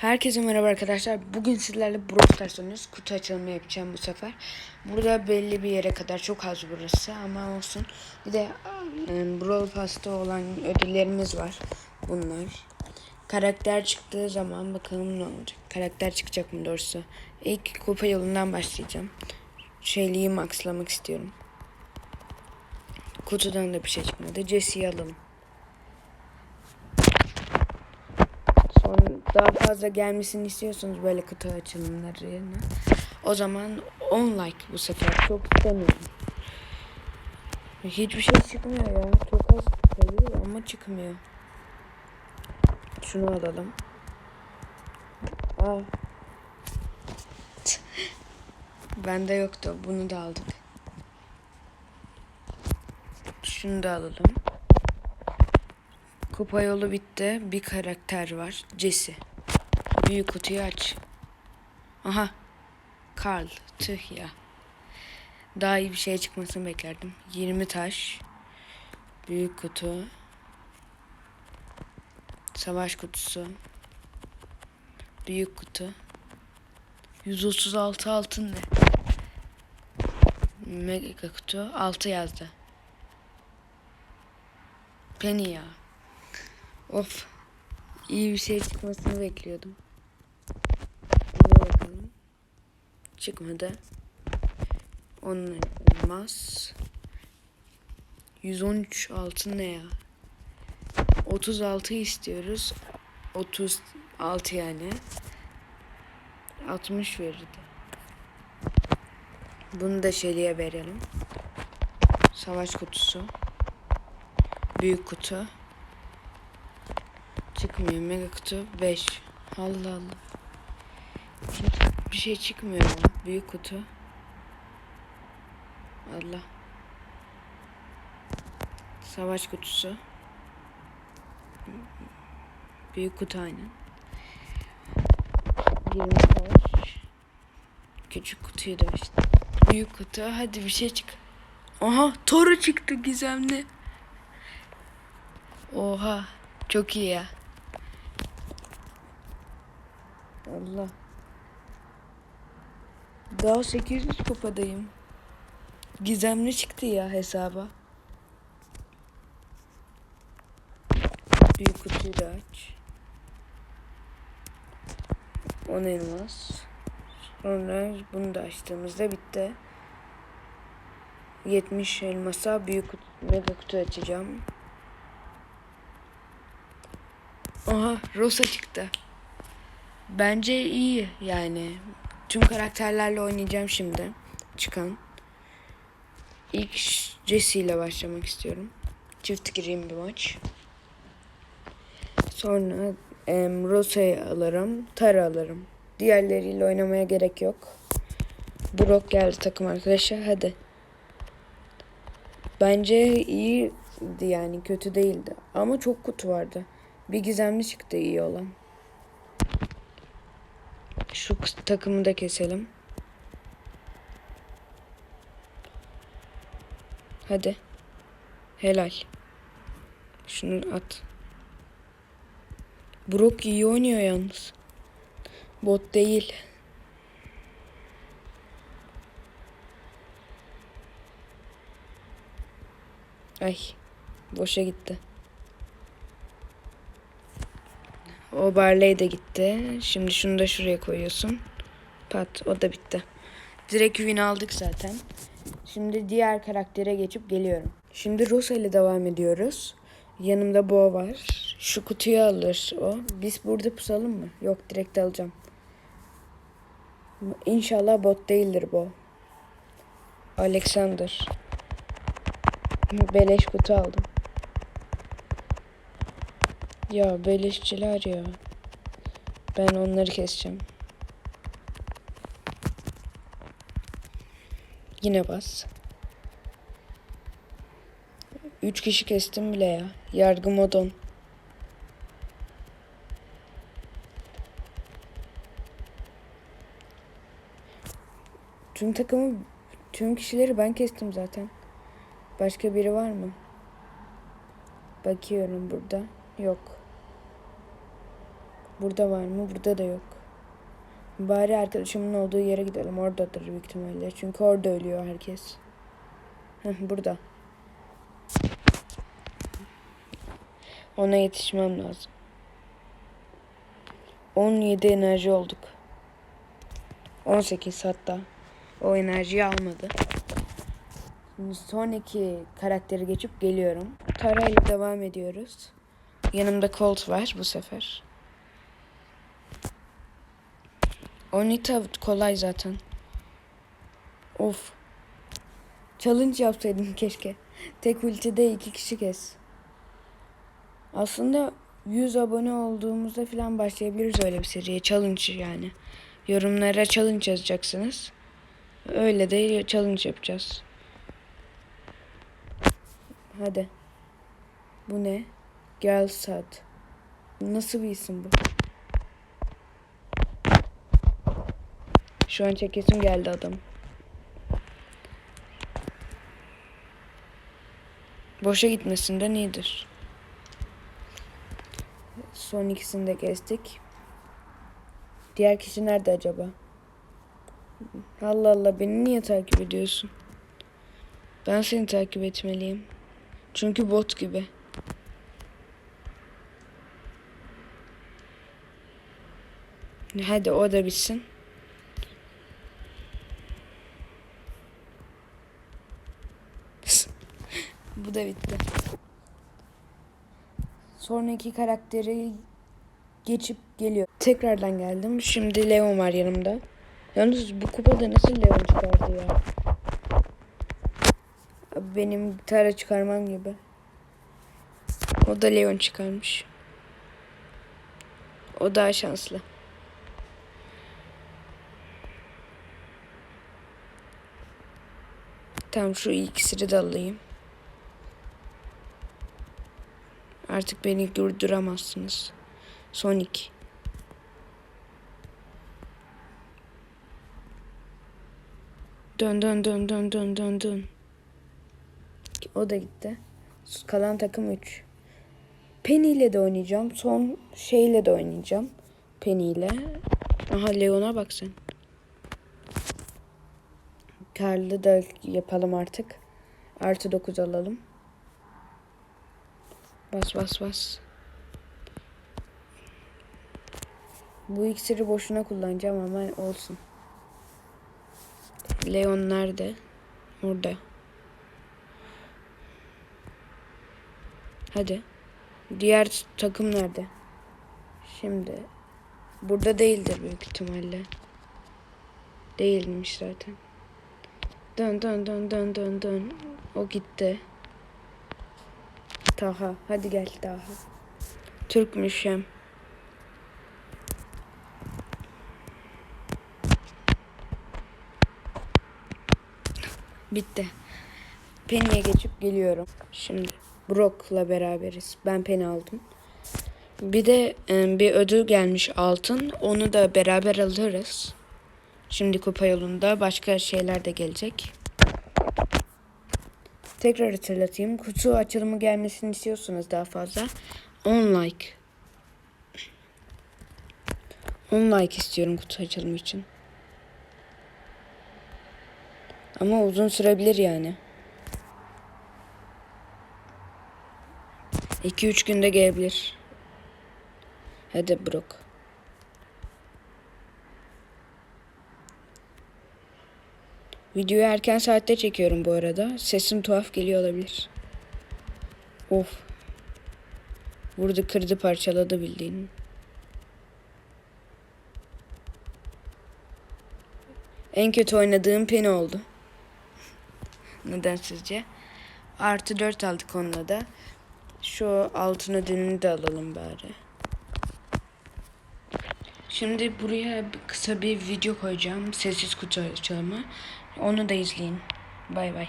Herkese merhaba arkadaşlar. Bugün sizlerle Brawl Stars oynuyoruz. Kutu açılımı yapacağım bu sefer. Burada belli bir yere kadar çok az burası ama olsun. Bir de e, Brawl Pass'ta olan ödüllerimiz var. Bunlar. Karakter çıktığı zaman bakalım ne olacak. Karakter çıkacak mı doğrusu. İlk kupa yolundan başlayacağım. Şeyliği maxlamak istiyorum. Kutudan da bir şey çıkmadı. Jesse'yi alalım. Daha fazla gelmesini istiyorsanız böyle kutu açılımlarına o zaman 10 like bu sefer çok istemiyorum. Hiçbir şey çıkmıyor ya. Çok az kalıyor ama çıkmıyor. Şunu alalım. Aa. Bende yoktu. Bunu da aldık. Şunu da alalım. Kupa yolu bitti. Bir karakter var. Jesse. Büyük kutuyu aç. Aha. Karl. Tüh ya. Daha iyi bir şey çıkmasını beklerdim. 20 taş. Büyük kutu. Savaş kutusu. Büyük kutu. 136 altın ne? Mega kutu. 6 yazdı. Penny ya. Of. İyi bir şey çıkmasını bekliyordum. Buna bakalım. Çıkmadı. Onun olmaz. 113 altın ne ya? 36 istiyoruz. 36 yani. 60 verirdi. Bunu da Şeli'ye verelim. Savaş kutusu. Büyük kutu. Çıkmıyor. Mega kutu 5. Allah Allah. Hiç bir şey çıkmıyor ya. Büyük kutu. Allah. Savaş kutusu. Büyük kutu aynen. 20 taş. Küçük kutuyu da işte. Büyük kutu. Hadi bir şey çık. Aha Toro çıktı gizemli. Oha. Çok iyi ya. Allah. Daha 800 kupadayım. Gizemli çıktı ya hesaba. Büyük kutuyu da aç. 10 elmas. Sonra bunu da açtığımızda bitti. 70 elmasa büyük kutu, mega kutu açacağım. Aha Rosa çıktı. Bence iyi yani. Tüm karakterlerle oynayacağım şimdi. Çıkan. İlk Jesse ile başlamak istiyorum. Çift gireyim bir maç. Sonra em, Rosa'yı alırım. Tara alırım. Diğerleriyle oynamaya gerek yok. Brock geldi takım arkadaşlar. Hadi. Bence iyiydi yani kötü değildi. Ama çok kutu vardı. Bir gizemli çıktı iyi olan. Şu takımı da keselim. Hadi. Helal. Şunu at. Brock iyi oynuyor yalnız. Bot değil. Ay. Boşa gitti. O Barley de gitti. Şimdi şunu da şuraya koyuyorsun. Pat o da bitti. Direkt win aldık zaten. Şimdi diğer karaktere geçip geliyorum. Şimdi Rosa ile devam ediyoruz. Yanımda Bo var. Şu kutuyu alır o. Biz burada pusalım mı? Yok direkt alacağım. İnşallah bot değildir bu. Alexander. Beleş kutu aldım. Ya beleşçiler ya. Ben onları keseceğim. Yine bas. Üç kişi kestim bile ya. Yargı modon. Tüm takımı, tüm kişileri ben kestim zaten. Başka biri var mı? Bakıyorum burada. Yok. Burada var mı? Burada da yok. Bari arkadaşımın olduğu yere gidelim. Oradadır büyük ihtimalle. Çünkü orada ölüyor herkes. Heh, burada. Ona yetişmem lazım. 17 enerji olduk. 18 hatta. O enerjiyi almadı. Şimdi sonraki karakteri geçip geliyorum. Tara ile devam ediyoruz. Yanımda Colt var bu sefer. Onita kolay zaten. Of. Challenge yapsaydım keşke. Tek ultide iki kişi kes. Aslında 100 abone olduğumuzda falan başlayabiliriz öyle bir seriye. Challenge yani. Yorumlara challenge yazacaksınız. Öyle de challenge yapacağız. Hadi. Bu ne? Girl Sad. Nasıl bir isim bu? Şu an çekesim geldi adam. Boşa gitmesinden iyidir. Son ikisini de kestik. Diğer kişi nerede acaba? Allah Allah beni niye takip ediyorsun? Ben seni takip etmeliyim. Çünkü bot gibi. Hadi o da bitsin. Bu da bitti. Sonraki karakteri geçip geliyor. Tekrardan geldim. Şimdi Leon var yanımda. Yalnız bu kupada nasıl Leon çıkardı ya? Benim Tara çıkarmam gibi. O da Leon çıkarmış. O daha şanslı. Tamam şu ikisini de alayım. Artık beni durduramazsınız. Sonic. Dön dön dön dön dön dön dön. O da gitti. Kalan takım 3. Penny ile de oynayacağım. Son şeyle de oynayacağım. Penny ile. Aha Leon'a bak sen. Karlı da yapalım artık. Artı 9 alalım. Bas bas bas. Bu iksiri boşuna kullanacağım ama olsun. Leon nerede? Orada. Hadi. Diğer takım nerede? Şimdi. Burada değildir büyük ihtimalle. Değilmiş zaten. Dön dön dön dön dön dön. O gitti. Taha. Hadi gel Taha. Türkmüş hem. Bitti. Penny'e geçip geliyorum. Şimdi Brock'la beraberiz. Ben Penny aldım. Bir de e, bir ödül gelmiş altın. Onu da beraber alırız. Şimdi kupa yolunda başka şeyler de gelecek. Tekrar hatırlatayım. Kutu açılımı gelmesini istiyorsanız daha fazla. 10 like. 10 like istiyorum kutu açılımı için. Ama uzun sürebilir yani. 2-3 günde gelebilir. Hadi Brock. Videoyu erken saatte çekiyorum bu arada. Sesim tuhaf geliyor olabilir. Of. Vurdu kırdı parçaladı bildiğin. En kötü oynadığım Penny oldu. Neden sizce? Artı 4 aldık onunla da. Şu altın ödülünü de alalım bari. Şimdi buraya kısa bir video koyacağım. Sessiz kutu açılımı. Onu da izleyin. Bay bay.